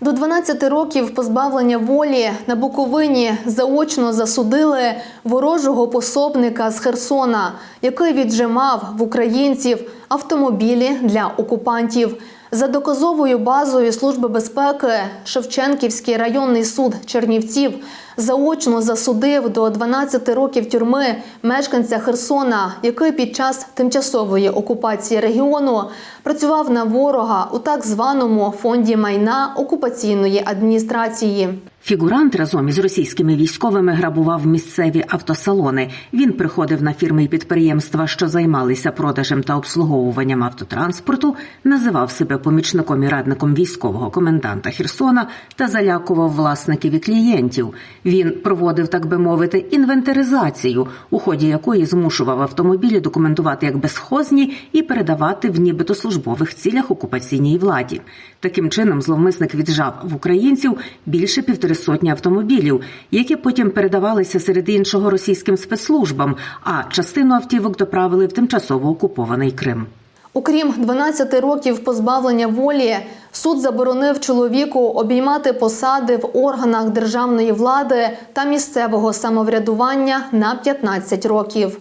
До 12 років позбавлення волі на Буковині заочно засудили ворожого пособника з Херсона, який віджимав в українців автомобілі для окупантів. За доказовою базою Служби безпеки Шевченківський районний суд Чернівців заочно засудив до 12 років тюрми мешканця Херсона, який під час тимчасової окупації регіону працював на ворога у так званому фонді майна окупаційної адміністрації. Фігурант разом із російськими військовими грабував місцеві автосалони. Він приходив на фірми і підприємства, що займалися продажем та обслуговуванням автотранспорту, називав себе помічником і радником військового коменданта Херсона та залякував власників і клієнтів. Він проводив, так би мовити, інвентаризацію, у ході якої змушував автомобілі документувати як безхозні і передавати в нібито службових цілях окупаційній владі. Таким чином, зловмисник віджав в українців більше півтори сотні автомобілів, які потім передавалися серед іншого російським спецслужбам, а частину автівок доправили в тимчасово окупований Крим. Окрім 12 років позбавлення волі, суд заборонив чоловіку обіймати посади в органах державної влади та місцевого самоврядування на 15 років.